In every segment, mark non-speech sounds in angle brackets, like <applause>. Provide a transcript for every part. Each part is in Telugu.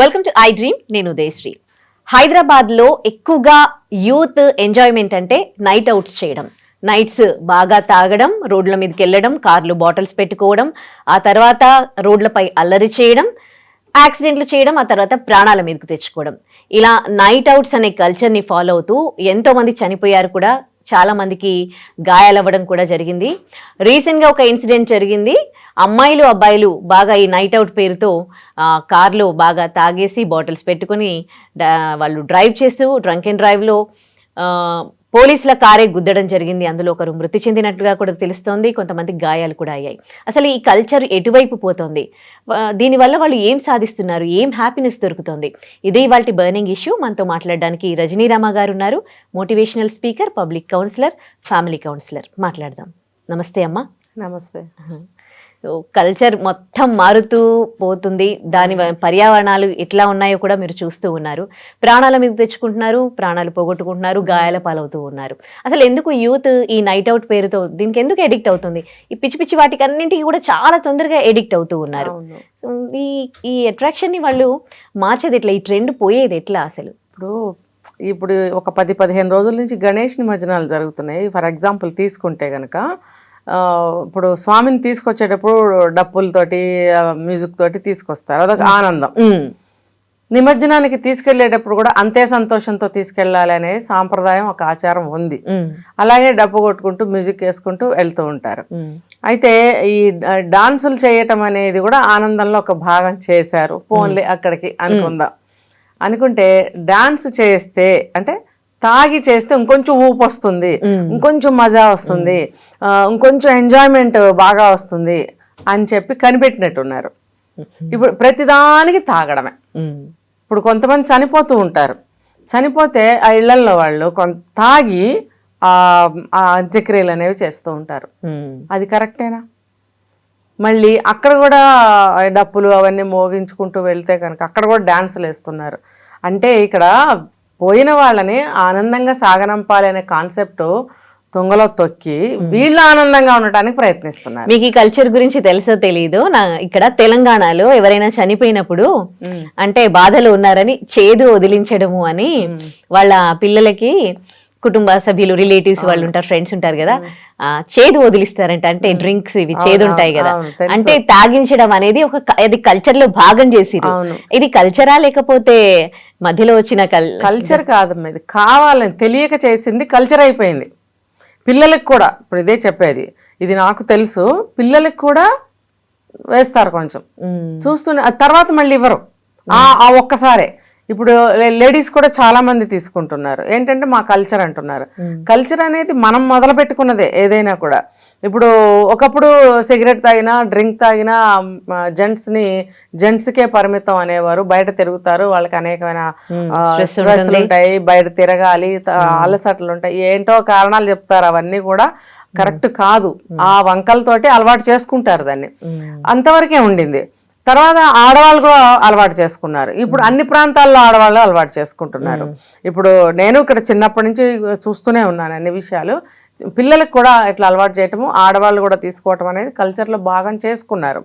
వెల్కమ్ టు ఐ డ్రీమ్ నేను ఉదయశ్రీ హైదరాబాద్లో ఎక్కువగా యూత్ ఎంజాయ్మెంట్ అంటే నైట్ అవుట్స్ చేయడం నైట్స్ బాగా తాగడం రోడ్ల మీదకి వెళ్ళడం కార్లు బాటిల్స్ పెట్టుకోవడం ఆ తర్వాత రోడ్లపై అల్లరి చేయడం యాక్సిడెంట్లు చేయడం ఆ తర్వాత ప్రాణాల మీదకు తెచ్చుకోవడం ఇలా నైట్ అవుట్స్ అనే కల్చర్ని ఫాలో అవుతూ ఎంతోమంది చనిపోయారు కూడా చాలామందికి గాయాలవ్వడం కూడా జరిగింది రీసెంట్గా ఒక ఇన్సిడెంట్ జరిగింది అమ్మాయిలు అబ్బాయిలు బాగా ఈ నైట్ అవుట్ పేరుతో కార్లో బాగా తాగేసి బాటిల్స్ పెట్టుకొని వాళ్ళు డ్రైవ్ చేస్తూ డ్రంక్ అండ్ డ్రైవ్లో పోలీసుల కారే గుద్దడం జరిగింది అందులో ఒకరు మృతి చెందినట్లుగా కూడా తెలుస్తోంది కొంతమంది గాయాలు కూడా అయ్యాయి అసలు ఈ కల్చర్ ఎటువైపు పోతోంది దీనివల్ల వాళ్ళు ఏం సాధిస్తున్నారు ఏం హ్యాపీనెస్ దొరుకుతోంది ఇదే వాటి బర్నింగ్ ఇష్యూ మనతో మాట్లాడడానికి రజనీ గారు ఉన్నారు motivational speaker public counsellor family counsellor మాట్లాడదాం నమస్తే అమ్మ నమస్తే కల్చర్ మొత్తం మారుతూ పోతుంది దాని పర్యావరణాలు ఎట్లా ఉన్నాయో కూడా మీరు చూస్తూ ఉన్నారు ప్రాణాల మీద తెచ్చుకుంటున్నారు ప్రాణాలు పోగొట్టుకుంటున్నారు గాయాల పాలవుతూ ఉన్నారు అసలు ఎందుకు యూత్ ఈ నైట్ అవుట్ పేరుతో దీనికి ఎందుకు ఎడిక్ట్ అవుతుంది ఈ పిచ్చి పిచ్చి వాటికి అన్నింటికి కూడా చాలా తొందరగా ఎడిక్ట్ అవుతూ ఉన్నారు ఈ ఈ అట్రాక్షన్ని వాళ్ళు మార్చేది ఎట్లా ఈ ట్రెండ్ పోయేది ఎట్లా అసలు ఇప్పుడు ఇప్పుడు ఒక పది పదిహేను రోజుల నుంచి గణేష్ నిమజ్జనాలు జరుగుతున్నాయి ఫర్ ఎగ్జాంపుల్ తీసుకుంటే కనుక ఇప్పుడు స్వామిని తీసుకొచ్చేటప్పుడు డప్పులతోటి మ్యూజిక్ తోటి తీసుకొస్తారు అదొక ఆనందం నిమజ్జనానికి తీసుకెళ్లేటప్పుడు కూడా అంతే సంతోషంతో తీసుకెళ్లాలి అనే సాంప్రదాయం ఒక ఆచారం ఉంది అలాగే డప్పు కొట్టుకుంటూ మ్యూజిక్ వేసుకుంటూ వెళ్తూ ఉంటారు అయితే ఈ డాన్సులు చేయటం అనేది కూడా ఆనందంలో ఒక భాగం చేశారు ఫోన్లే అక్కడికి అనుకుందాం అనుకుంటే డాన్స్ చేస్తే అంటే తాగి చేస్తే ఇంకొంచెం ఊపు వస్తుంది ఇంకొంచెం మజా వస్తుంది ఇంకొంచెం ఎంజాయ్మెంట్ బాగా వస్తుంది అని చెప్పి కనిపెట్టినట్టున్నారు ఇప్పుడు ప్రతిదానికి తాగడమే ఇప్పుడు కొంతమంది చనిపోతూ ఉంటారు చనిపోతే ఆ ఇళ్లలో వాళ్ళు కొంత తాగి అంత్యక్రియలు అనేవి చేస్తూ ఉంటారు అది కరెక్టేనా మళ్ళీ అక్కడ కూడా డప్పులు అవన్నీ మోగించుకుంటూ వెళ్తే కనుక అక్కడ కూడా డ్యాన్సులు వేస్తున్నారు అంటే ఇక్కడ పోయిన వాళ్ళని ఆనందంగా సాగనంపాలనే కాన్సెప్ట్ తుంగలో తొక్కి వీళ్ళు ఆనందంగా ఉండటానికి ప్రయత్నిస్తున్నారు మీకు ఈ కల్చర్ గురించి తెలుసో తెలియదు నా ఇక్కడ తెలంగాణలో ఎవరైనా చనిపోయినప్పుడు అంటే బాధలు ఉన్నారని చేదు వదిలించడము అని వాళ్ళ పిల్లలకి కుటుంబ సభ్యులు రిలేటివ్స్ వాళ్ళు ఉంటారు ఫ్రెండ్స్ ఉంటారు కదా చేదు వదిలిస్తారంట అంటే డ్రింక్స్ ఇవి చేదు ఉంటాయి కదా అంటే తాగించడం అనేది ఒక అది కల్చర్ లో భాగం చేసి ఇది కల్చరా లేకపోతే మధ్యలో వచ్చిన కల్చర్ కాదమ్మా ఇది కావాలని తెలియక చేసింది కల్చర్ అయిపోయింది పిల్లలకు కూడా ఇప్పుడు ఇదే చెప్పేది ఇది నాకు తెలుసు పిల్లలకు కూడా వేస్తారు కొంచెం చూస్తూనే తర్వాత మళ్ళీ ఇవ్వరు ఆ ఒక్కసారే ఇప్పుడు లేడీస్ కూడా చాలా మంది తీసుకుంటున్నారు ఏంటంటే మా కల్చర్ అంటున్నారు కల్చర్ అనేది మనం మొదలు పెట్టుకున్నదే ఏదైనా కూడా ఇప్పుడు ఒకప్పుడు సిగరెట్ తాగినా డ్రింక్ తాగినా జెంట్స్ని జెంట్స్కే పరిమితం అనేవారు బయట తిరుగుతారు వాళ్ళకి అనేకమైన స్ట్రెస్లు ఉంటాయి బయట తిరగాలి అలసట్లు ఉంటాయి ఏంటో కారణాలు చెప్తారు అవన్నీ కూడా కరెక్ట్ కాదు ఆ వంకలతోటి అలవాటు చేసుకుంటారు దాన్ని అంతవరకే ఉండింది తర్వాత ఆడవాళ్ళు కూడా అలవాటు చేసుకున్నారు ఇప్పుడు అన్ని ప్రాంతాల్లో ఆడవాళ్ళు అలవాటు చేసుకుంటున్నారు ఇప్పుడు నేను ఇక్కడ చిన్నప్పటి నుంచి చూస్తూనే ఉన్నాను అన్ని విషయాలు పిల్లలకు కూడా ఇట్లా అలవాటు చేయటము ఆడవాళ్ళు కూడా తీసుకోవటం అనేది కల్చర్లో భాగం చేసుకున్నారు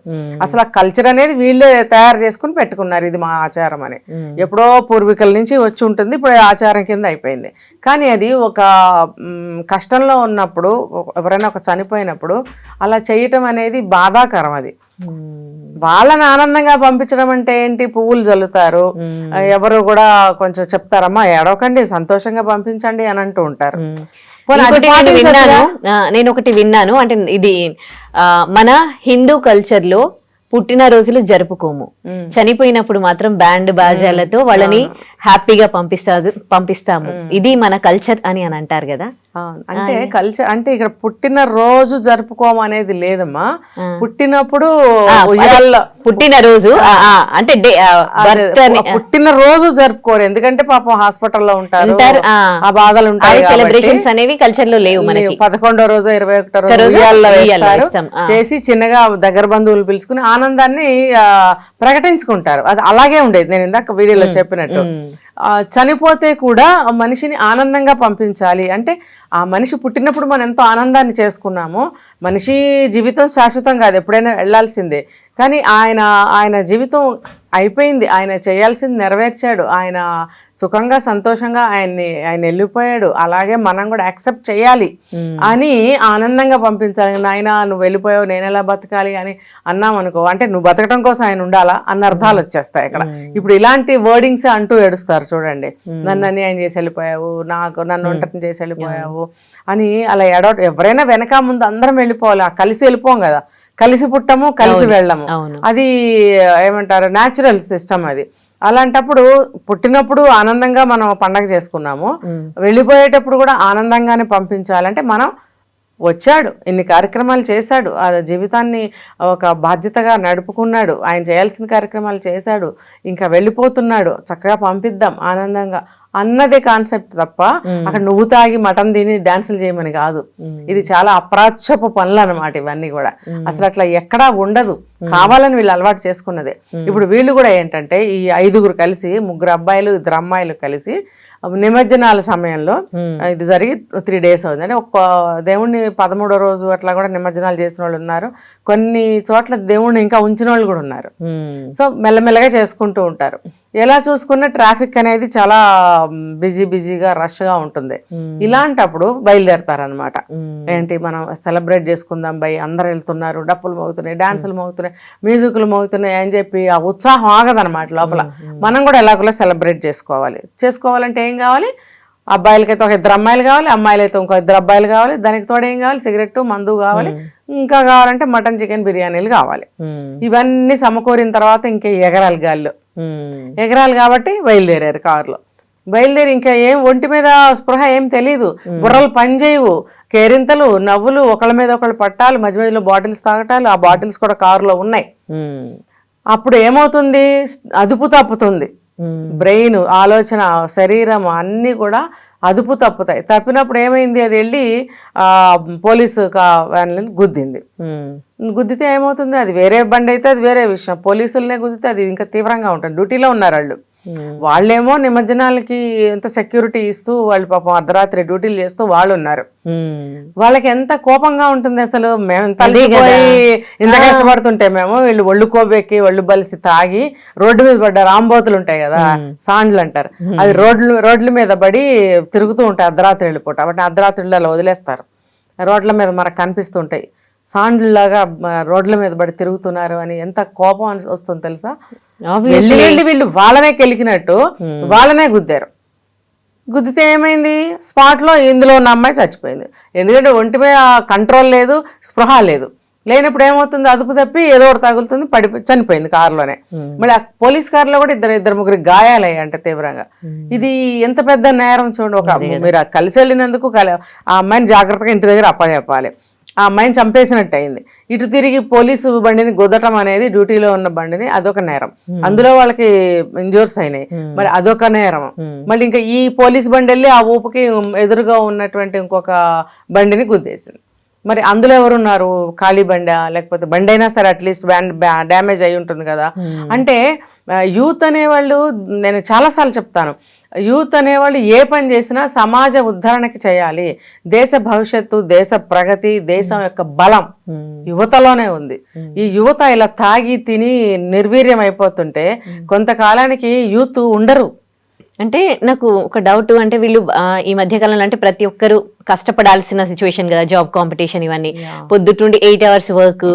అసలు ఆ కల్చర్ అనేది వీళ్ళే తయారు చేసుకుని పెట్టుకున్నారు ఇది మా ఆచారం అని ఎప్పుడో పూర్వీకుల నుంచి వచ్చి ఉంటుంది ఇప్పుడు ఆచారం కింద అయిపోయింది కానీ అది ఒక కష్టంలో ఉన్నప్పుడు ఎవరైనా ఒక చనిపోయినప్పుడు అలా చేయటం అనేది బాధాకరం అది వాళ్ళని ఆనందంగా పంపించడం అంటే ఏంటి పువ్వులు చల్లుతారు ఎవరు కూడా కొంచెం చెప్తారమ్మా ఏడవకండి సంతోషంగా పంపించండి అని అంటూ ఉంటారు నేను విన్నాను నేను ఒకటి విన్నాను అంటే ఇది మన హిందూ కల్చర్ లో పుట్టిన రోజులు జరుపుకోము చనిపోయినప్పుడు మాత్రం బ్యాండ్ బాజాలతో వాళ్ళని హ్యాపీగా పంపిస్తారు పంపిస్తాము ఇది మన కల్చర్ అని అని అంటారు కదా అంటే కల్చర్ అంటే ఇక్కడ పుట్టిన రోజు జరుపుకోమనేది లేదమ్మా పుట్టినప్పుడు పుట్టిన రోజు అంటే పుట్టిన రోజు జరుపుకోరు ఎందుకంటే పాపం హాస్పిటల్లో ఉంటారు ఆ బాధలు ఉంటాయి సెలబ్రేషన్స్ అనేవి కల్చర్ లో లేవు మనకి పదకొండో రోజు ఇరవై ఒకటో రోజు చేసి చిన్నగా దగ్గర బంధువులు పిలుచుకుని ఆనందాన్ని ప్రకటించుకుంటారు అది అలాగే ఉండేది నేను ఇందాక వీడియోలో చెప్పినట్టు చనిపోతే కూడా మనిషిని ఆనందంగా పంపించాలి అంటే ఆ మనిషి పుట్టినప్పుడు మనం ఎంతో ఆనందాన్ని చేసుకున్నాము మనిషి జీవితం శాశ్వతం కాదు ఎప్పుడైనా వెళ్ళాల్సిందే కానీ ఆయన ఆయన జీవితం అయిపోయింది ఆయన చేయాల్సింది నెరవేర్చాడు ఆయన సుఖంగా సంతోషంగా ఆయన్ని ఆయన వెళ్ళిపోయాడు అలాగే మనం కూడా యాక్సెప్ట్ చేయాలి అని ఆనందంగా పంపించాలి నాయన నువ్వు వెళ్ళిపోయావు నేను ఎలా బతకాలి అని అన్నాం అనుకో అంటే నువ్వు బతకడం కోసం ఆయన ఉండాలా అన్న అర్థాలు వచ్చేస్తాయి ఇక్కడ ఇప్పుడు ఇలాంటి వర్డింగ్స్ అంటూ ఏడుస్తారు చూడండి నన్ను అన్యాయం చేసి వెళ్ళిపోయావు నాకు నన్ను ఒంటరిని చేసి వెళ్ళిపోయావు అని అలా ఎడ ఎవరైనా వెనక ముందు అందరం వెళ్ళిపోవాలి కలిసి వెళ్ళిపోం కదా కలిసి పుట్టము కలిసి వెళ్ళము అది ఏమంటారు న్యాచురల్ సిస్టమ్ అది అలాంటప్పుడు పుట్టినప్పుడు ఆనందంగా మనం పండగ చేసుకున్నాము వెళ్ళిపోయేటప్పుడు కూడా ఆనందంగానే పంపించాలంటే మనం వచ్చాడు ఇన్ని కార్యక్రమాలు చేశాడు ఆ జీవితాన్ని ఒక బాధ్యతగా నడుపుకున్నాడు ఆయన చేయాల్సిన కార్యక్రమాలు చేశాడు ఇంకా వెళ్ళిపోతున్నాడు చక్కగా పంపిద్దాం ఆనందంగా అన్నదే కాన్సెప్ట్ తప్ప అక్కడ నువ్వు తాగి మటన్ తిని డాన్సులు చేయమని కాదు ఇది చాలా అప్రాచ్యపు పనులు అనమాట ఇవన్నీ కూడా అసలు అట్లా ఎక్కడా ఉండదు కావాలని వీళ్ళు అలవాటు చేసుకున్నదే ఇప్పుడు వీళ్ళు కూడా ఏంటంటే ఈ ఐదుగురు కలిసి ముగ్గురు అబ్బాయిలు ఇద్దరు అమ్మాయిలు కలిసి నిమజ్జనాల సమయంలో ఇది జరిగి త్రీ డేస్ అవుతుంది అంటే ఒక్క దేవుణ్ణి పదమూడో రోజు అట్లా కూడా నిమజ్జనాలు చేసిన వాళ్ళు ఉన్నారు కొన్ని చోట్ల దేవుణ్ణి ఇంకా ఉంచిన వాళ్ళు కూడా ఉన్నారు సో మెల్లమెల్లగా చేసుకుంటూ ఉంటారు ఎలా చూసుకున్న ట్రాఫిక్ అనేది చాలా బిజీ బిజీగా రష్గా ఉంటుంది ఇలాంటప్పుడు బయలుదేరతారనమాట ఏంటి మనం సెలబ్రేట్ చేసుకుందాం బై అందరు వెళ్తున్నారు డప్పులు మోగుతున్నాయి డాన్సులు మోగుతున్నాయి సరే మ్యూజిక్లు మోగుతున్నాయి అని చెప్పి ఆ ఉత్సాహం ఆగదనమాట లోపల మనం కూడా ఎలాగోలా సెలబ్రేట్ చేసుకోవాలి చేసుకోవాలంటే ఏం కావాలి అబ్బాయిలకైతే ఒక ఇద్దరు అమ్మాయిలు కావాలి అమ్మాయిలైతే ఇంకో ఇద్దరు అబ్బాయిలు కావాలి దానికి తోడు ఏం కావాలి సిగరెట్ మందు కావాలి ఇంకా కావాలంటే మటన్ చికెన్ బిర్యానీలు కావాలి ఇవన్నీ సమకూరిన తర్వాత ఇంకా ఎగరాలు గాల్లో ఎగరాలు కాబట్టి బయలుదేరారు కారులో బయలుదేరి ఇంకా ఏం ఒంటి మీద స్పృహ ఏం తెలీదు బుర్రలు పనిచేయవు కేరింతలు నవ్వులు ఒకళ్ళ మీద ఒకళ్ళు పట్టాలి మధ్య మధ్యలో బాటిల్స్ తాగటాలు ఆ బాటిల్స్ కూడా కారులో ఉన్నాయి అప్పుడు ఏమవుతుంది అదుపు తప్పుతుంది బ్రెయిన్ ఆలోచన శరీరం అన్నీ కూడా అదుపు తప్పుతాయి తప్పినప్పుడు ఏమైంది అది వెళ్ళి పోలీసు గుద్దింది గుద్దితే ఏమవుతుంది అది వేరే బండి అయితే అది వేరే విషయం పోలీసులనే గుద్దితే అది ఇంకా తీవ్రంగా ఉంటుంది డ్యూటీలో ఉన్నారు వాళ్ళు Hmm. వాళ్ళేమో నిమజ్జనాలకి ఎంత సెక్యూరిటీ ఇస్తూ వాళ్ళు పాపం అర్ధరాత్రి డ్యూటీలు చేస్తూ వాళ్ళు ఉన్నారు hmm. వాళ్ళకి ఎంత కోపంగా ఉంటుంది అసలు మేము తల్లిపోయి ఇంత కష్టపడుతుంటే మేము వీళ్ళు ఒళ్ళు కోబెక్కి ఒళ్ళు బలిసి తాగి రోడ్డు మీద పడ్డ రాంబోతులు ఉంటాయి కదా hmm. సాండ్లు అంటారు అది రోడ్లు రోడ్ల మీద పడి తిరుగుతూ ఉంటాయి అర్ధరాత్రి వెళ్ళిపోట వాటిని అర్ధరాత్రులు వదిలేస్తారు రోడ్ల మీద మనకు కనిపిస్తుంటాయి సాండ్లాగా రోడ్ల మీద పడి తిరుగుతున్నారు అని ఎంత కోపం వస్తుంది తెలుసా వెళ్ళి వెళ్ళి వీళ్ళు వాళ్ళనే కెలికినట్టు hmm. వాళ్ళనే గుద్దారు గుద్దితే ఏమైంది స్పాట్లో ఇందులో ఉన్న అమ్మాయి చచ్చిపోయింది ఎందుకంటే ఒంటి మీద కంట్రోల్ లేదు స్పృహ లేదు లేనప్పుడు ఏమవుతుంది అదుపు తప్పి ఏదో ఒకటి తగులుతుంది పడి చనిపోయింది కారులోనే hmm. మళ్ళీ ఆ పోలీస్ కారులో కూడా ఇద్దరు ఇద్దరు ముగ్గురు గాయాలయ్యాయి అంటే తీవ్రంగా hmm. ఇది ఎంత పెద్ద నేరం చూడండి ఒక మీరు కలిసి వెళ్ళినందుకు ఆ అమ్మాయిని జాగ్రత్తగా ఇంటి దగ్గర అప్పచెప్పాలి ఆ అమ్మాయిని చంపేసినట్టు అయింది ఇటు తిరిగి పోలీసు బండిని గుద్దటం అనేది డ్యూటీలో ఉన్న బండిని అదొక నేరం hmm. అందులో వాళ్ళకి ఇంజూర్స్ అయినాయి hmm. మరి అదొక నేరం hmm. మళ్ళీ ఇంకా ఈ పోలీస్ బండి వెళ్ళి ఆ ఊపుకి ఎదురుగా ఉన్నటువంటి ఇంకొక బండిని గుద్దేసింది మరి అందులో ఎవరున్నారు ఖాళీ బండ లేకపోతే బండి అయినా సరే అట్లీస్ట్ డ్యామేజ్ అయి ఉంటుంది కదా అంటే యూత్ అనేవాళ్ళు నేను చాలాసార్లు చెప్తాను యూత్ అనేవాళ్ళు ఏ పని చేసినా సమాజ ఉద్ధరణకి చేయాలి దేశ భవిష్యత్తు దేశ ప్రగతి దేశం యొక్క బలం యువతలోనే ఉంది ఈ యువత ఇలా తాగి తిని నిర్వీర్యం అయిపోతుంటే కొంతకాలానికి యూత్ ఉండరు అంటే నాకు ఒక డౌట్ అంటే వీళ్ళు ఈ మధ్యకాలంలో అంటే ప్రతి ఒక్కరు కష్టపడాల్సిన సిచ్యువేషన్ కదా జాబ్ కాంపిటీషన్ ఇవన్నీ పొద్దుటుండి ఎయిట్ అవర్స్ వర్క్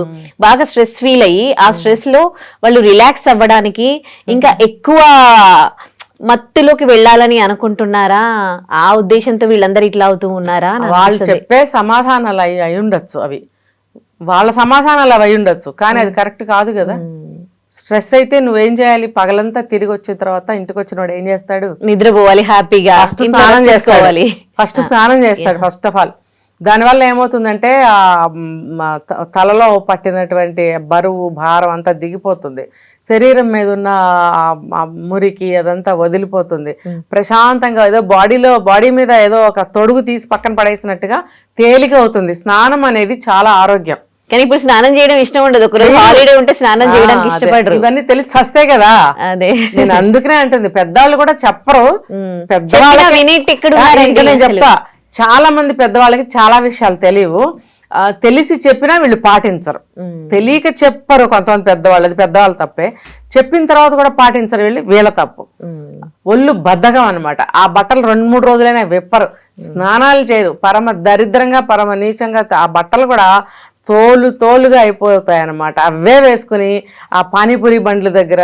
బాగా స్ట్రెస్ ఫీల్ అయ్యి ఆ స్ట్రెస్ hmm. లో వాళ్ళు రిలాక్స్ అవ్వడానికి hmm. ఇంకా ఎక్కువ మత్తులోకి వెళ్ళాలని అనుకుంటున్నారా ఆ ఉద్దేశంతో వీళ్ళందరూ ఇట్లా అవుతూ ఉన్నారా వాళ్ళు చెప్పే సమాధానాలు అయి ఉండొచ్చు అవి వాళ్ళ సమాధానాలు అవి ఉండొచ్చు కానీ అది కరెక్ట్ hmm. కాదు కదా స్ట్రెస్ అయితే నువ్వేం చేయాలి పగలంతా తిరిగి వచ్చిన తర్వాత ఇంటికి వచ్చినవాడు ఏం చేస్తాడు నిద్రపోవాలి హ్యాపీగా ఫస్ట్ స్నానం చేసుకోవాలి ఫస్ట్ స్నానం చేస్తాడు ఫస్ట్ ఆఫ్ ఆల్ దానివల్ల ఏమవుతుందంటే తలలో పట్టినటువంటి బరువు భారం అంతా దిగిపోతుంది శరీరం మీద ఉన్న మురికి అదంతా వదిలిపోతుంది hmm. ప్రశాంతంగా ఏదో బాడీలో బాడీ మీద ఏదో ఒక తొడుగు తీసి పక్కన పడేసినట్టుగా తేలిక అవుతుంది స్నానం అనేది చాలా ఆరోగ్యం కానీ ఇప్పుడు స్నానం చేయడం ఇష్టం ఉండదు ఒకరోజు హాలిడే ఉంటే స్నానం చేయడానికి ఇష్టపడరు ఇవన్నీ తెలిసి చస్తే కదా అదే నేను అందుకనే అంటుంది పెద్దవాళ్ళు కూడా చెప్పరు పెద్దవాళ్ళు నేను చెప్తా చాలా మంది పెద్దవాళ్ళకి చాలా విషయాలు తెలియవు తెలిసి చెప్పినా వీళ్ళు పాటించరు తెలియక చెప్పరు కొంతమంది పెద్దవాళ్ళు అది పెద్దవాళ్ళు తప్పే చెప్పిన తర్వాత కూడా పాటించరు వీళ్ళు వీళ్ళ తప్పు ఒళ్ళు బద్ధకం అనమాట ఆ బట్టలు రెండు మూడు రోజులైనా విప్పరు స్నానాలు చేయరు పరమ దరిద్రంగా పరమ నీచంగా ఆ బట్టలు కూడా తోలు తోలుగా అయిపోతాయి అన్నమాట అవే వేసుకుని ఆ పానీపూరి బండ్ల దగ్గర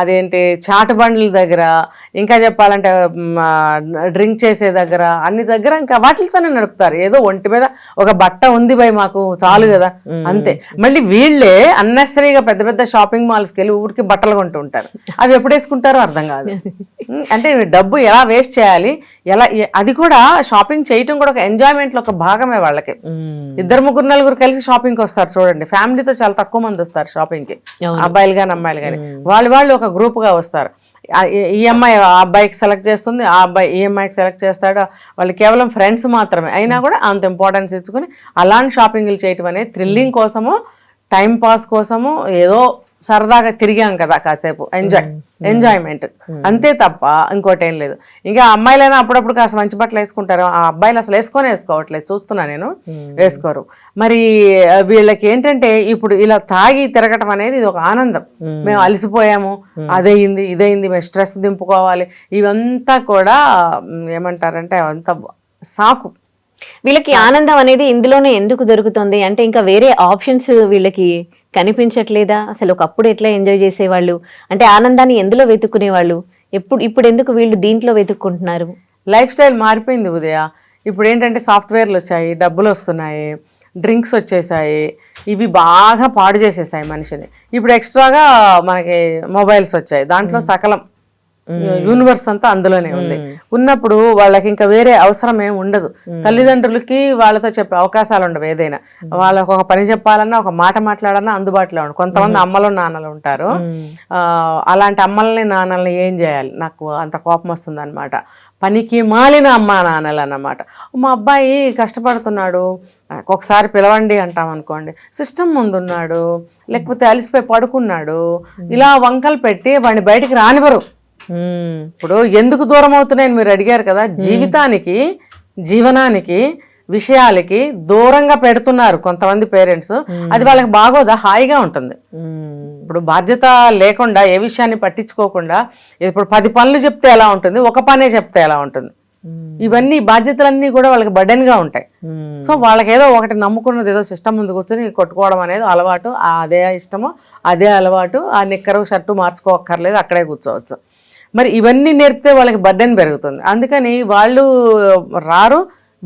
అదేంటి చాట బండ్ల దగ్గర ఇంకా చెప్పాలంటే డ్రింక్ చేసే దగ్గర అన్ని దగ్గర ఇంకా వాటితోనే నడుపుతారు ఏదో ఒంటి మీద ఒక బట్ట ఉంది భయ మాకు చాలు కదా అంతే మళ్ళీ వీళ్ళే అన్నెసరీగా పెద్ద పెద్ద షాపింగ్ మాల్స్కి వెళ్ళి ఊరికి బట్టలు కొంటూ ఉంటారు అవి ఎప్పుడు వేసుకుంటారో అర్థం కాదు <laughs> అంటే డబ్బు ఎలా వేస్ట్ చేయాలి ఎలా అది కూడా షాపింగ్ చేయటం కూడా ఒక ఎంజాయ్మెంట్లో ఒక భాగమే వాళ్ళకి ఇద్దరు ముగ్గురు నలుగురు కలిసి షాపింగ్కి వస్తారు చూడండి ఫ్యామిలీతో చాలా తక్కువ మంది వస్తారు షాపింగ్కి అబ్బాయిలు కానీ అమ్మాయిలు కానీ వాళ్ళు వాళ్ళు ఒక గ్రూప్గా వస్తారు ఈ అమ్మాయి ఆ అబ్బాయికి సెలెక్ట్ చేస్తుంది ఆ అబ్బాయి ఈ అమ్మాయికి సెలెక్ట్ చేస్తాడు వాళ్ళు కేవలం ఫ్రెండ్స్ మాత్రమే అయినా కూడా అంత ఇంపార్టెన్స్ ఇచ్చుకుని అలాంటి షాపింగ్లు చేయటం అనేది థ్రిల్లింగ్ కోసము టైం పాస్ కోసము ఏదో సరదాగా తిరిగాం కదా కాసేపు ఎంజాయ్ ఎంజాయ్మెంట్ అంతే తప్ప ఇంకోటి ఏం లేదు ఇంకా అమ్మాయిలైనా అప్పుడప్పుడు కాస్త మంచి బట్టలు వేసుకుంటారు ఆ అబ్బాయిలు అసలు వేసుకొని వేసుకోవట్లేదు చూస్తున్నా నేను వేసుకోరు మరి వీళ్ళకి ఏంటంటే ఇప్పుడు ఇలా తాగి తిరగటం అనేది ఇది ఒక ఆనందం మేము అలసిపోయాము అదయింది ఇదయింది మేము స్ట్రెస్ దింపుకోవాలి ఇవంతా కూడా ఏమంటారంటే అవంతా సాకు వీళ్ళకి ఆనందం అనేది ఇందులోనే ఎందుకు దొరుకుతుంది అంటే ఇంకా వేరే ఆప్షన్స్ వీళ్ళకి కనిపించట్లేదా అసలు ఒకప్పుడు ఎట్లా ఎంజాయ్ చేసేవాళ్ళు అంటే ఆనందాన్ని ఎందులో వెతుక్కునేవాళ్ళు ఎప్పుడు ఇప్పుడు ఎందుకు వీళ్ళు దీంట్లో వెతుక్కుంటున్నారు లైఫ్ స్టైల్ మారిపోయింది ఉదయ ఇప్పుడు ఏంటంటే సాఫ్ట్వేర్లు వచ్చాయి డబ్బులు వస్తున్నాయి డ్రింక్స్ వచ్చేసాయి ఇవి బాగా పాడు చేసేసాయి మనిషిని ఇప్పుడు ఎక్స్ట్రాగా మనకి మొబైల్స్ వచ్చాయి దాంట్లో సకలం యూనివర్స్ అంతా అందులోనే ఉంది ఉన్నప్పుడు వాళ్ళకి ఇంకా వేరే అవసరం ఏమి ఉండదు తల్లిదండ్రులకి వాళ్ళతో చెప్పే అవకాశాలు ఉండవు ఏదైనా వాళ్ళకు ఒక పని చెప్పాలన్నా ఒక మాట మాట్లాడన్నా అందుబాటులో ఉండదు కొంతమంది అమ్మలు నాన్నలు ఉంటారు అలాంటి అమ్మల్ని నాన్నల్ని ఏం చేయాలి నాకు అంత కోపం వస్తుంది అనమాట పనికి మాలిన అమ్మ నాన్నలు అన్నమాట మా అబ్బాయి కష్టపడుతున్నాడు ఒకసారి పిలవండి అంటాం అనుకోండి సిస్టమ్ ముందున్నాడు లేకపోతే అలిసిపోయి పడుకున్నాడు ఇలా వంకలు పెట్టి వాడిని బయటికి రానివ్వరు ఇప్పుడు ఎందుకు దూరం అవుతున్నాయని మీరు అడిగారు కదా జీవితానికి జీవనానికి విషయాలకి దూరంగా పెడుతున్నారు కొంతమంది పేరెంట్స్ అది వాళ్ళకి బాగోదా హాయిగా ఉంటుంది ఇప్పుడు బాధ్యత లేకుండా ఏ విషయాన్ని పట్టించుకోకుండా ఇప్పుడు పది పనులు చెప్తే ఎలా ఉంటుంది ఒక పనే చెప్తే ఎలా ఉంటుంది ఇవన్నీ బాధ్యతలన్నీ కూడా వాళ్ళకి గా ఉంటాయి సో వాళ్ళకి ఏదో ఒకటి నమ్ముకున్నది ఏదో సిస్టమ్ ముందు కూర్చొని కొట్టుకోవడం అనేది అలవాటు అదే ఇష్టమో అదే అలవాటు ఆ నిక్కరు షర్టు మార్చుకోక్కర్లేదు అక్కడే కూర్చోవచ్చు మరి ఇవన్నీ నేర్పితే వాళ్ళకి బర్డెన్ పెరుగుతుంది అందుకని వాళ్ళు రారు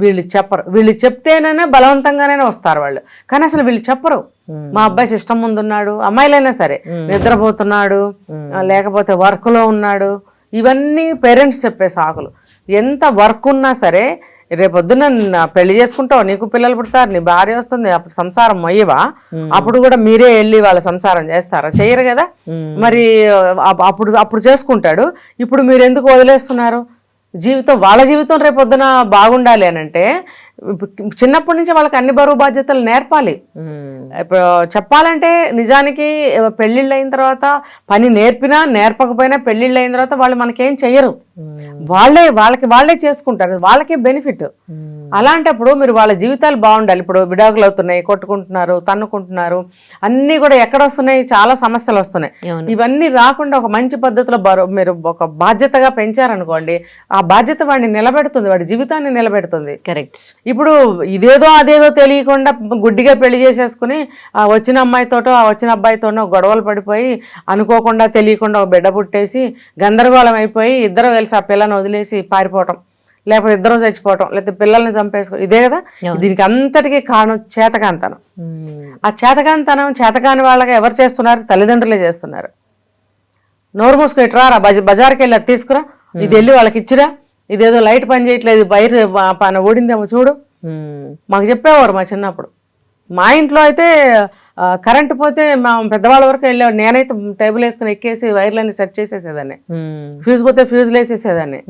వీళ్ళు చెప్పరు వీళ్ళు చెప్తేనైనా బలవంతంగానైనా వస్తారు వాళ్ళు కానీ అసలు వీళ్ళు చెప్పరు మా అబ్బాయి సిస్టమ్ ముందు ఉన్నాడు అమ్మాయిలైనా సరే నిద్రపోతున్నాడు లేకపోతే వర్క్లో ఉన్నాడు ఇవన్నీ పేరెంట్స్ చెప్పే సాకులు ఎంత వర్క్ ఉన్నా సరే రేపొద్దున పెళ్లి చేసుకుంటావు నీకు పిల్లలు పుడతారు నీ భార్య వస్తుంది అప్పుడు సంసారం అయ్యవా అప్పుడు కూడా మీరే వెళ్ళి వాళ్ళ సంసారం చేస్తారా చెయ్యరు కదా మరి అప్పుడు అప్పుడు చేసుకుంటాడు ఇప్పుడు మీరు ఎందుకు వదిలేస్తున్నారు జీవితం వాళ్ళ జీవితం రేపొద్దున బాగుండాలి అని అంటే చిన్నప్పటి నుంచి వాళ్ళకి అన్ని బరువు బాధ్యతలు నేర్పాలి ఇప్పుడు చెప్పాలంటే నిజానికి పెళ్ళిళ్ళు అయిన తర్వాత పని నేర్పినా నేర్పకపోయినా పెళ్ళిళ్ళు అయిన తర్వాత వాళ్ళు మనకేం చెయ్యరు వాళ్ళే వాళ్ళకి వాళ్ళే చేసుకుంటారు వాళ్ళకే బెనిఫిట్ అలాంటప్పుడు మీరు వాళ్ళ జీవితాలు బాగుండాలి ఇప్పుడు విడాకులు అవుతున్నాయి కొట్టుకుంటున్నారు తన్నుకుంటున్నారు అన్నీ కూడా ఎక్కడ వస్తున్నాయి చాలా సమస్యలు వస్తున్నాయి ఇవన్నీ రాకుండా ఒక మంచి పద్ధతిలో మీరు ఒక బాధ్యతగా పెంచారనుకోండి ఆ బాధ్యత వాడిని నిలబెడుతుంది వాడి జీవితాన్ని నిలబెడుతుంది కరెక్ట్ ఇప్పుడు ఇదేదో అదేదో తెలియకుండా గుడ్డిగా పెళ్లి చేసేసుకుని వచ్చిన అమ్మాయితోటో వచ్చిన అబ్బాయితోనో గొడవలు పడిపోయి అనుకోకుండా తెలియకుండా ఒక బిడ్డ పుట్టేసి గందరగోళం అయిపోయి ఇద్దరు కలిసి కలిసి ఆ పిల్లని వదిలేసి పారిపోవటం లేకపోతే ఇద్దరు చచ్చిపోవటం లేకపోతే పిల్లల్ని చంపేసుకో ఇదే కదా దీనికి అంతటికీ కారణం చేతకాంతనం ఆ చేతకాంతనం చేతకాని వాళ్ళగా ఎవరు చేస్తున్నారు తల్లిదండ్రులే చేస్తున్నారు నోరు మూసుకుని ఇట్రా బజ బజార్కి వెళ్ళి అది తీసుకురా ఇది వెళ్ళి వాళ్ళకి ఇచ్చిరా ఇదేదో లైట్ పని చేయట్లేదు బయట పని ఓడిందేమో చూడు మాకు చెప్పేవారు మా చిన్నప్పుడు మా ఇంట్లో అయితే కరెంట్ పోతే మా పెద్దవాళ్ళ వరకు వెళ్ళాం నేనైతే టేబుల్ వేసుకుని ఎక్కేసి వైర్లన్నీ సెట్ చేసేసేదాన్ని ఫ్యూజ్ పోతే ఫ్యూజ్లు వేసేసేదాన్ని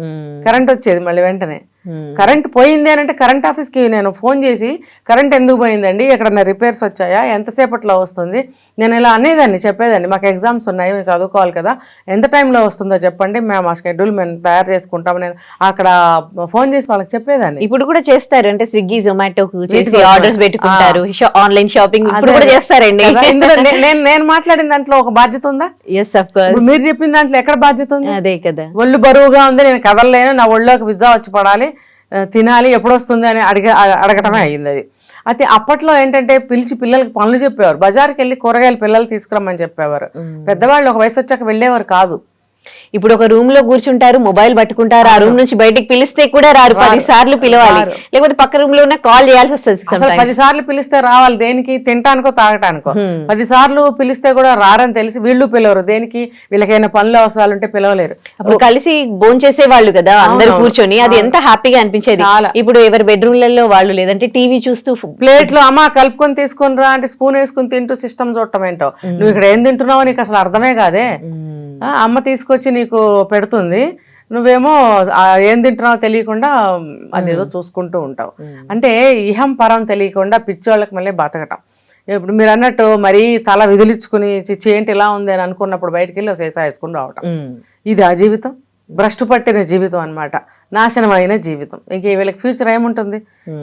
కరెంట్ వచ్చేది మళ్ళీ వెంటనే Hmm. కరెంట్ పోయింది అని అంటే కరెంట్ ఆఫీస్కి నేను ఫోన్ చేసి కరెంట్ ఎందుకు పోయిందండి ఎక్కడన్నా రిపేర్స్ వచ్చాయా ఎంతసేపట్లో వస్తుంది నేను ఇలా అనేదాన్ని చెప్పేదాన్ని మాకు ఎగ్జామ్స్ ఉన్నాయి మేము చదువుకోవాలి కదా ఎంత టైంలో వస్తుందో చెప్పండి మేము ఆ షెడ్యూల్ మేము తయారు చేసుకుంటాం నేను అక్కడ ఫోన్ చేసి వాళ్ళకి చెప్పేదాన్ని ఇప్పుడు కూడా చేస్తారు అంటే స్విగ్గీ జొమాటోకు చేసి ఆర్డర్స్ పెట్టుకుంటారు ఆన్లైన్ షాపింగ్ చేస్తారండి నేను నేను మాట్లాడిన దాంట్లో ఒక బాధ్యత ఉందా ఎస్ మీరు చెప్పిన దాంట్లో ఎక్కడ బాధ్యత ఉంది అదే కదా ఒళ్ళు బరువుగా ఉంది నేను కదలలేను నా ఒళ్ళోకి పిజ్జా వచ్చి పడాలి తినాలి ఎప్పుడు వస్తుంది అని అడిగ అడగటమే అయ్యింది అది అయితే అప్పట్లో ఏంటంటే పిలిచి పిల్లలకి పనులు చెప్పేవారు బజార్కి వెళ్ళి కూరగాయలు పిల్లలు తీసుకురమ్మని చెప్పేవారు పెద్దవాళ్ళు ఒక వయసు వచ్చాక వెళ్ళేవారు కాదు ఇప్పుడు ఒక రూమ్ లో కూర్చుంటారు మొబైల్ పట్టుకుంటారు ఆ రూమ్ నుంచి బయటకు పిలిస్తే కూడా రారు పది సార్లు పిలవాలి లేకపోతే పక్క రూమ్ లో కాల్ చేయాల్సి వస్తుంది పది సార్లు పిలిస్తే రావాలి దేనికి తినటానికో తాగటానికో పది సార్లు పిలిస్తే కూడా రారని తెలిసి వీళ్ళు పిలవరు దేనికి వీళ్ళకైనా పనులు అవసరాలు ఉంటే పిలవలేరు అప్పుడు కలిసి బోన్ చేసేవాళ్ళు కదా అందరు కూర్చొని అది ఎంత హ్యాపీగా అనిపించేది ఇప్పుడు ఎవరి బెడ్రూమ్లలో వాళ్ళు లేదంటే టీవీ చూస్తూ ప్లేట్ లో అమ్మ కలుపుకొని తీసుకుని రా అంటే స్పూన్ వేసుకుని తింటూ సిస్టమ్ చూడటం ఏంటో నువ్వు ఇక్కడ ఏం తింటున్నావు నీకు అసలు అర్థమే కాదే అమ్మ తీసుకొచ్చి నీకు పెడుతుంది నువ్వేమో ఏం తింటున్నావో తెలియకుండా అదేదో చూసుకుంటూ ఉంటావు అంటే ఇహం పరం తెలియకుండా పిచ్చోళ్ళకి మళ్ళీ బతకటం ఇప్పుడు మీరు అన్నట్టు మరీ తల విదిలించుకుని చిచ్చి ఏంటి ఇలా ఉంది అని అనుకున్నప్పుడు బయటికి వెళ్ళి సేసా వేసుకుని రావటం ఇది ఆ జీవితం భ్రష్టు పట్టిన జీవితం అనమాట నాశనమైన జీవితం ఇంక వీళ్ళకి ఫ్యూచర్ ఏముంటుంది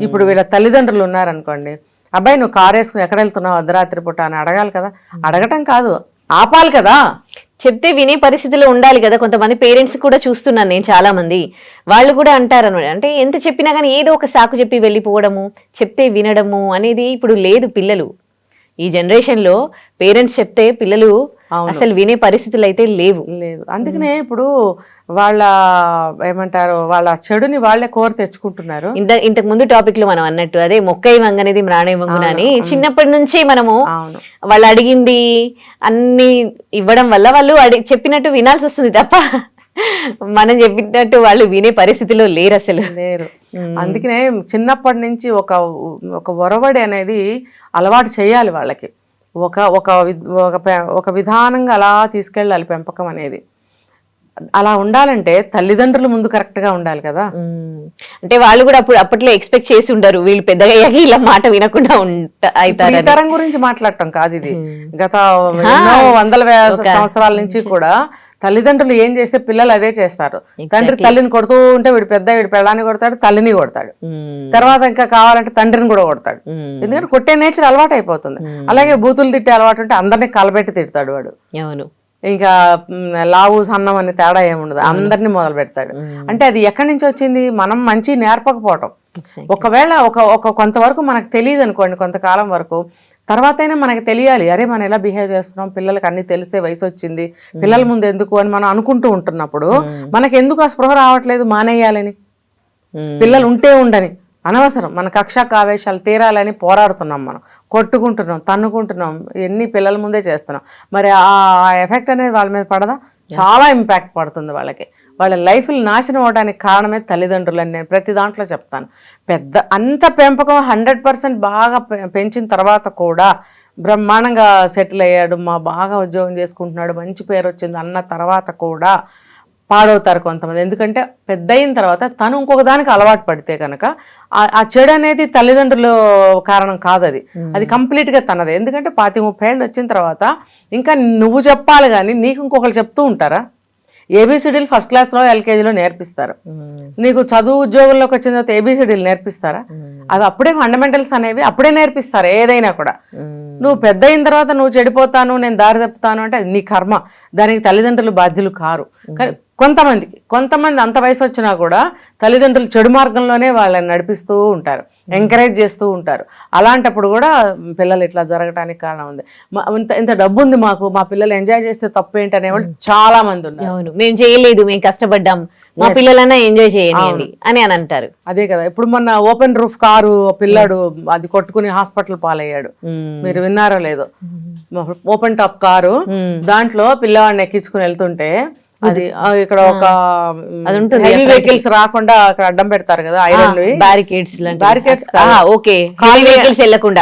ఇప్పుడు వీళ్ళ తల్లిదండ్రులు ఉన్నారనుకోండి అబ్బాయి నువ్వు కారు వేసుకుని ఎక్కడ వెళ్తున్నావు అర్ధరాత్రి పూట అని అడగాలి కదా అడగటం కాదు ఆపాలి కదా చెప్తే వినే పరిస్థితిలో ఉండాలి కదా కొంతమంది పేరెంట్స్ కూడా చూస్తున్నాను నేను చాలా మంది వాళ్ళు కూడా అంటారు అనమాట అంటే ఎంత చెప్పినా కానీ ఏదో ఒక సాకు చెప్పి వెళ్ళిపోవడము చెప్తే వినడము అనేది ఇప్పుడు లేదు పిల్లలు ఈ జనరేషన్లో పేరెంట్స్ చెప్తే పిల్లలు అసలు వినే పరిస్థితులు అయితే లేవు లేదు అందుకనే ఇప్పుడు వాళ్ళ ఏమంటారు వాళ్ళ చెడుని వాళ్ళే కోర తెచ్చుకుంటున్నారు ఇంత ఇంతకు ముందు టాపిక్ లో మనం అన్నట్టు అదే మొక్క వంగనేది మ్రాణై అని చిన్నప్పటి నుంచే మనము వాళ్ళు అడిగింది అన్ని ఇవ్వడం వల్ల వాళ్ళు చెప్పినట్టు వినాల్సి వస్తుంది తప్ప మనం చెప్పినట్టు వాళ్ళు వినే పరిస్థితిలో లేరు అసలు లేరు అందుకనే చిన్నప్పటి నుంచి ఒక ఒక ఒరవడి అనేది అలవాటు చేయాలి వాళ్ళకి ఒక ఒక ఒక విధానంగా అలా తీసుకెళ్ళాలి పెంపకం అనేది అలా ఉండాలంటే తల్లిదండ్రులు ముందు కరెక్ట్ గా ఉండాలి కదా అంటే వాళ్ళు కూడా అప్పుడు అప్పట్లో ఎక్స్పెక్ట్ చేసి ఉండరు వీళ్ళు పెద్దగా ఇలా మాట వినకుండా ఉంటారం తరం గురించి మాట్లాడటం కాదు ఇది గత వందల సంవత్సరాల నుంచి కూడా తల్లిదండ్రులు ఏం చేస్తే పిల్లలు అదే చేస్తారు తండ్రి తల్లిని కొడుతూ ఉంటే వీడు పెద్ద వీడు పెళ్ళాన్ని కొడతాడు తల్లిని కొడతాడు తర్వాత ఇంకా కావాలంటే తండ్రిని కూడా కొడతాడు ఎందుకంటే కొట్టే నేచర్ అలవాటు అయిపోతుంది అలాగే బూతులు తిట్టే అలవాటు ఉంటే అందరినీ కలబెట్టి తిడతాడు వాడు అవును ఇంకా లావు సన్నం అని తేడా ఏముండదు అందరినీ మొదలు పెడతాడు అంటే అది ఎక్కడి నుంచి వచ్చింది మనం మంచి నేర్పకపోవటం ఒకవేళ ఒక ఒక కొంతవరకు మనకు తెలియదు అనుకోండి కొంతకాలం వరకు తర్వాతైనా మనకి తెలియాలి అరే మనం ఎలా బిహేవ్ చేస్తున్నాం పిల్లలకి అన్ని తెలిసే వయసు వచ్చింది పిల్లల ముందు ఎందుకు అని మనం అనుకుంటూ ఉంటున్నప్పుడు మనకి ఎందుకు ఆ స్పృహ రావట్లేదు మానేయాలని పిల్లలు ఉంటే ఉండని అనవసరం మన కక్షా కావేశాలు తీరాలని పోరాడుతున్నాం మనం కొట్టుకుంటున్నాం తన్నుకుంటున్నాం ఎన్ని పిల్లల ముందే చేస్తున్నాం మరి ఆ ఎఫెక్ట్ అనేది వాళ్ళ మీద పడదా చాలా ఇంపాక్ట్ పడుతుంది వాళ్ళకి వాళ్ళ లైఫ్లు నాశనం అవడానికి కారణమే తల్లిదండ్రులని నేను ప్రతి దాంట్లో చెప్తాను పెద్ద అంత పెంపకం హండ్రెడ్ పర్సెంట్ బాగా పెంచిన తర్వాత కూడా బ్రహ్మాండంగా సెటిల్ అయ్యాడు మా బాగా ఉద్యోగం చేసుకుంటున్నాడు మంచి పేరు వచ్చింది అన్న తర్వాత కూడా పాడవుతారు కొంతమంది ఎందుకంటే పెద్ద అయిన తర్వాత తను ఇంకొక దానికి అలవాటు పడితే కనుక ఆ చెడు అనేది తల్లిదండ్రులు కారణం కాదు అది అది కంప్లీట్గా తనది ఎందుకంటే పాతి ముప్పై ఏళ్ళు వచ్చిన తర్వాత ఇంకా నువ్వు చెప్పాలి కానీ నీకు ఇంకొకరు చెప్తూ ఉంటారా ఏబీసీడీలు ఫస్ట్ క్లాస్లో ఎల్కేజీలో నేర్పిస్తారు నీకు చదువు ఉద్యోగంలోకి వచ్చిన తర్వాత ఏబీసీడీలు నేర్పిస్తారా అవి అప్పుడే ఫండమెంటల్స్ అనేవి అప్పుడే నేర్పిస్తారు ఏదైనా కూడా నువ్వు పెద్ద అయిన తర్వాత నువ్వు చెడిపోతాను నేను దారి తప్పుతాను అంటే అది నీ కర్మ దానికి తల్లిదండ్రులు బాధ్యులు కారు కానీ కొంతమందికి కొంతమంది అంత వయసు వచ్చినా కూడా తల్లిదండ్రులు చెడు మార్గంలోనే వాళ్ళని నడిపిస్తూ ఉంటారు ఎంకరేజ్ చేస్తూ ఉంటారు అలాంటప్పుడు కూడా పిల్లలు ఇట్లా జరగడానికి కారణం ఉంది ఇంత ఇంత డబ్బు ఉంది మాకు మా పిల్లలు ఎంజాయ్ చేస్తే తప్పు ఏంటి అనేవాళ్ళు చాలా మంది ఉన్నారు అవును మేము చేయలేదు మేము కష్టపడ్డాం మా పిల్లలైనా ఎంజాయ్ చేయండి అని అని అంటారు అదే కదా ఇప్పుడు మొన్న ఓపెన్ రూఫ్ కారు పిల్లాడు అది కొట్టుకుని హాస్పిటల్ పాలయ్యాడు మీరు విన్నారో లేదో ఓపెన్ టాప్ కారు దాంట్లో పిల్లవాడిని ఎక్కించుకుని వెళ్తుంటే అది ఇక్కడ ఒక అది హెవీ వెహికల్స్ రాకుండా అక్కడ అడ్డం పెడతారు కదా ఐరన్ బ్యారికేడ్స్ బ్యారికేడ్స్ వెహికల్స్ వెళ్ళకుండా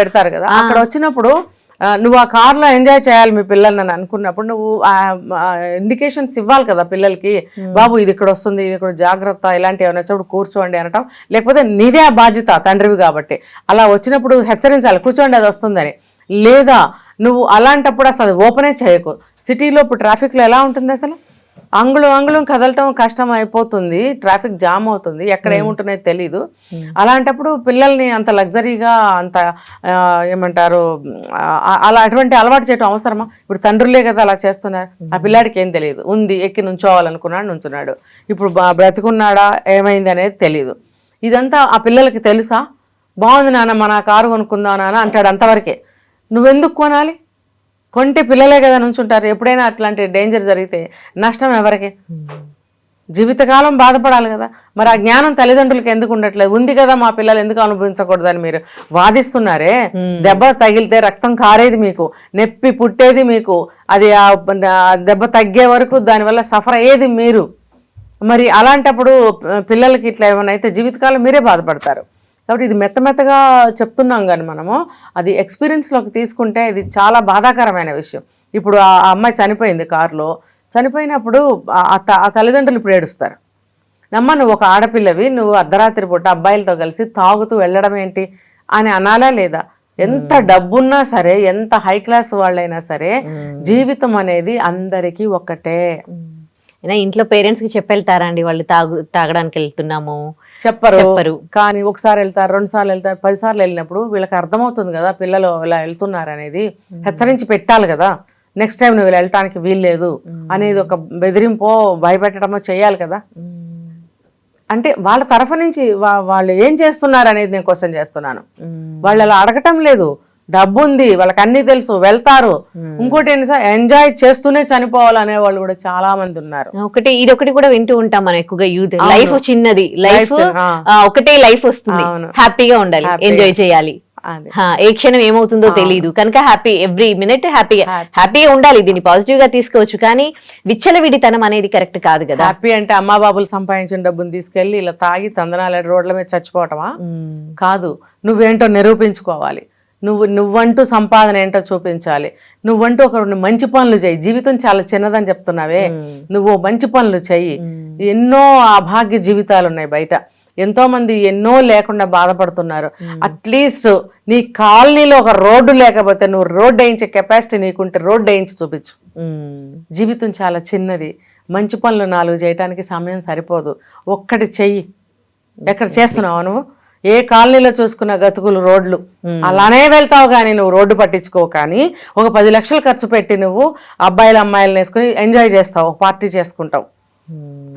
పెడతారు కదా అక్కడ వచ్చినప్పుడు నువ్వు ఆ కార్లో ఎంజాయ్ చేయాలి మీ పిల్లల్ని అని అనుకున్నప్పుడు నువ్వు ఇండికేషన్స్ ఇవ్వాలి కదా పిల్లలకి బాబు ఇది ఇక్కడ వస్తుంది ఇది ఇక్కడ జాగ్రత్త ఇలాంటి ఏమైనా వచ్చినప్పుడు కూర్చోండి అనటం లేకపోతే నీదే ఆ బాధ్యత తండ్రివి కాబట్టి అలా వచ్చినప్పుడు హెచ్చరించాలి కూర్చోండి అది వస్తుందని లేదా నువ్వు అలాంటప్పుడు అసలు ఓపెనే చేయకు సిటీలో ఇప్పుడు ట్రాఫిక్లో ఎలా ఉంటుంది అసలు అంగుళం అంగుళం కదలటం కష్టం అయిపోతుంది ట్రాఫిక్ జామ్ అవుతుంది ఎక్కడ ఏముంటున్నాయో తెలీదు అలాంటప్పుడు పిల్లల్ని అంత లగ్జరీగా అంత ఏమంటారు అలా అటువంటి అలవాటు చేయడం అవసరమా ఇప్పుడు తండ్రులే కదా అలా చేస్తున్నారు ఆ పిల్లాడికి ఏం తెలియదు ఉంది ఎక్కి నుంచోవాలనుకున్నాడు నుంచున్నాడు ఇప్పుడు బ్రతికున్నాడా ఏమైంది అనేది తెలియదు ఇదంతా ఆ పిల్లలకి తెలుసా బాగుంది నాన్న మన కారు కొనుక్కుందా నాన్న అంటాడు అంతవరకే నువ్వెందుకు కొనాలి కొంటే పిల్లలే కదా నుంచుంటారు ఎప్పుడైనా అట్లాంటి డేంజర్ జరిగితే నష్టం ఎవరికి జీవితకాలం బాధపడాలి కదా మరి ఆ జ్ఞానం తల్లిదండ్రులకు ఎందుకు ఉండట్లేదు ఉంది కదా మా పిల్లలు ఎందుకు అనుభవించకూడదని మీరు వాదిస్తున్నారే దెబ్బ తగిలితే రక్తం కారేది మీకు నెప్పి పుట్టేది మీకు అది ఆ దెబ్బ తగ్గే వరకు దానివల్ల సఫర్ అయ్యేది మీరు మరి అలాంటప్పుడు పిల్లలకి ఇట్లా ఏమైనా అయితే జీవితకాలం మీరే బాధపడతారు కాబట్టి ఇది మెత్త మెత్తగా చెప్తున్నాం కానీ మనము అది ఎక్స్పీరియన్స్లోకి తీసుకుంటే ఇది చాలా బాధాకరమైన విషయం ఇప్పుడు ఆ అమ్మాయి చనిపోయింది కారులో చనిపోయినప్పుడు ఆ తల్లిదండ్రులు ఇప్పుడు ఏడుస్తారు నమ్మ నువ్వు ఒక ఆడపిల్లవి నువ్వు అర్ధరాత్రి పూట అబ్బాయిలతో కలిసి తాగుతూ వెళ్ళడం ఏంటి అని అనాలా లేదా ఎంత డబ్బున్నా సరే ఎంత హై క్లాస్ వాళ్ళైనా సరే జీవితం అనేది అందరికీ ఒక్కటే ఇంట్లో పేరెంట్స్ కి చెప్పెళ్తారండి అండి వాళ్ళు తాగు తాగడానికి వెళ్తున్నాము చెప్పరు చెప్పరు కానీ ఒకసారి వెళ్తారు రెండు సార్లు వెళ్తారు పది సార్లు వెళ్ళినప్పుడు వీళ్ళకి అర్థమవుతుంది కదా పిల్లలు ఇలా వెళ్తున్నారు అనేది హెచ్చరించి పెట్టాలి కదా నెక్స్ట్ టైం నువ్వు వెళ్ళటానికి వీల్లేదు అనేది ఒక బెదిరింపో భయపెట్టడమో చేయాలి కదా అంటే వాళ్ళ తరఫు నుంచి వాళ్ళు ఏం చేస్తున్నారు అనేది నేను క్వశ్చన్ చేస్తున్నాను వాళ్ళు అలా అడగటం లేదు డబ్బు ఉంది వాళ్ళకి అన్ని తెలుసు వెళ్తారు ఇంకోటి ఎంజాయ్ చేస్తూనే చనిపోవాలనే వాళ్ళు కూడా చాలా మంది ఉన్నారు ఒకటి ఇది ఒకటి కూడా వింటూ ఉంటాం మనం ఎక్కువగా యూత్ లైఫ్ చిన్నది లైఫ్ ఒకటే లైఫ్ వస్తుంది హ్యాపీగా ఉండాలి ఎంజాయ్ చేయాలి ఏ క్షణం ఏమవుతుందో తెలియదు కనుక హ్యాపీ ఎవ్రీ మినిట్ హ్యాపీగా హ్యాపీగా ఉండాలి దీన్ని పాజిటివ్ గా తీసుకోవచ్చు కానీ విచ్చలవిడితనం అనేది కరెక్ట్ కాదు కదా హ్యాపీ అంటే అమ్మా బాబులు సంపాదించిన డబ్బుని తీసుకెళ్లి ఇలా తాగి తందనాలు రోడ్ల మీద చచ్చిపోవటమా కాదు నువ్వేంటో నిరూపించుకోవాలి నువ్వు నువ్వంటూ సంపాదన ఏంటో చూపించాలి నువ్వంటూ ఒక మంచి పనులు చేయి జీవితం చాలా చిన్నదని చెప్తున్నావే నువ్వు మంచి పనులు చెయ్యి ఎన్నో అభాగ్య జీవితాలు ఉన్నాయి బయట ఎంతో మంది ఎన్నో లేకుండా బాధపడుతున్నారు అట్లీస్ట్ నీ కాలనీలో ఒక రోడ్డు లేకపోతే నువ్వు రోడ్డు వేయించే కెపాసిటీ నీకుంటే రోడ్డు వేయించి చూపించు జీవితం చాలా చిన్నది మంచి పనులు నాలుగు చేయటానికి సమయం సరిపోదు ఒక్కటి చెయ్యి ఎక్కడ చేస్తున్నావు నువ్వు ఏ కాలనీలో చూసుకున్న గతుకులు రోడ్లు అలానే వెళ్తావు కానీ నువ్వు రోడ్డు పట్టించుకో కానీ ఒక పది లక్షలు ఖర్చు పెట్టి నువ్వు అబ్బాయిలు అమ్మాయిలను వేసుకుని ఎంజాయ్ చేస్తావు పార్టీ చేసుకుంటావు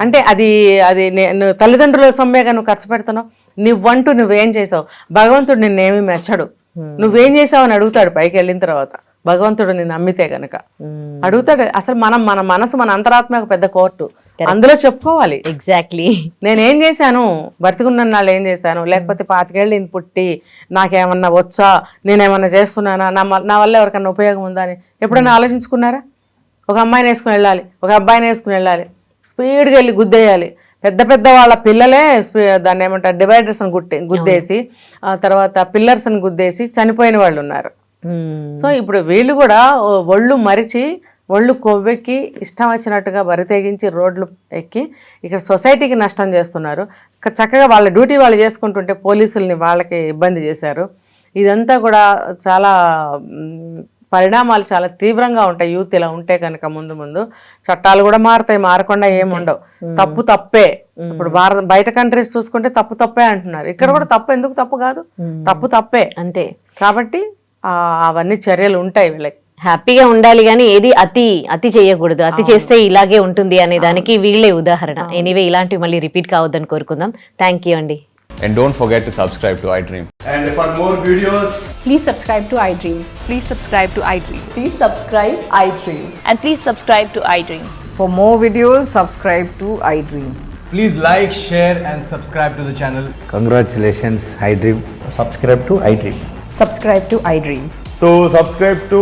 అంటే అది అది నేను తల్లిదండ్రుల సమ్మెగా నువ్వు ఖర్చు పెడుతున్నావు నువ్వంటూ నువ్వేం చేసావు భగవంతుడు నిన్నేమి మెచ్చడు నువ్వేం చేసావు అని అడుగుతాడు పైకి వెళ్ళిన తర్వాత భగవంతుడు నిన్ను నమ్మితే గనక అడుగుతాడు అసలు మనం మన మనసు మన అంతరాత్మక పెద్ద కోర్టు అందులో చెప్పుకోవాలి ఎగ్జాక్ట్లీ నేనేం చేశాను బ్రతికున్న నాళ్ళు ఏం చేశాను లేకపోతే పాతికేళ్ళు ఇంత పుట్టి నాకేమన్నా వచ్చా నేనేమన్నా చేస్తున్నానా నా నా వల్ల ఎవరికన్నా ఉపయోగం ఉందా అని ఎప్పుడైనా hmm. ఆలోచించుకున్నారా ఒక అమ్మాయిని వేసుకుని వెళ్ళాలి ఒక అబ్బాయిని వేసుకుని వెళ్ళాలి స్పీడ్గా వెళ్ళి గుద్దేయాలి పెద్ద పెద్ద వాళ్ళ పిల్లలే దాన్ని ఏమంటారు డివైడర్స్ని గుట్టే hmm. గుద్దేసి ఆ తర్వాత పిల్లర్స్ని గుద్దేసి చనిపోయిన వాళ్ళు ఉన్నారు hmm. సో ఇప్పుడు వీళ్ళు కూడా ఒళ్ళు మరిచి ఒళ్ళు కొవ్వెక్కి ఇష్టం వచ్చినట్టుగా బరితేగించి రోడ్లు ఎక్కి ఇక్కడ సొసైటీకి నష్టం చేస్తున్నారు చక్కగా వాళ్ళ డ్యూటీ వాళ్ళు చేసుకుంటుంటే పోలీసుల్ని వాళ్ళకి ఇబ్బంది చేశారు ఇదంతా కూడా చాలా పరిణామాలు చాలా తీవ్రంగా ఉంటాయి యూత్ ఇలా ఉంటే కనుక ముందు ముందు చట్టాలు కూడా మారుతాయి మారకుండా ఏముండవు తప్పు తప్పే ఇప్పుడు భారత బయట కంట్రీస్ చూసుకుంటే తప్పు తప్పే అంటున్నారు ఇక్కడ కూడా తప్పు ఎందుకు తప్పు కాదు తప్పు తప్పే అంతే కాబట్టి అవన్నీ చర్యలు ఉంటాయి వీళ్ళకి హ్యాపీగా ఉండాలి కానీ ఏది అతి అతి చేయకూడదు అతి చేస్తే ఇలాగే ఉంటుంది అనే దానికి వీళ్ళే ఉదాహరణ ఎనీవే ఇలాంటివి మళ్ళీ రిపీట్ కావద్దని కోరుకుందాం థ్యాంక్ యూ అండి And don't forget to subscribe to iDream. And for more videos, please subscribe to iDream. Please subscribe to iDream. Please subscribe iDream. And please subscribe to iDream. For more videos, subscribe to iDream. Please like, share, and subscribe to the channel. Congratulations, iDream. Subscribe to iDream. Subscribe to iDream. So subscribe to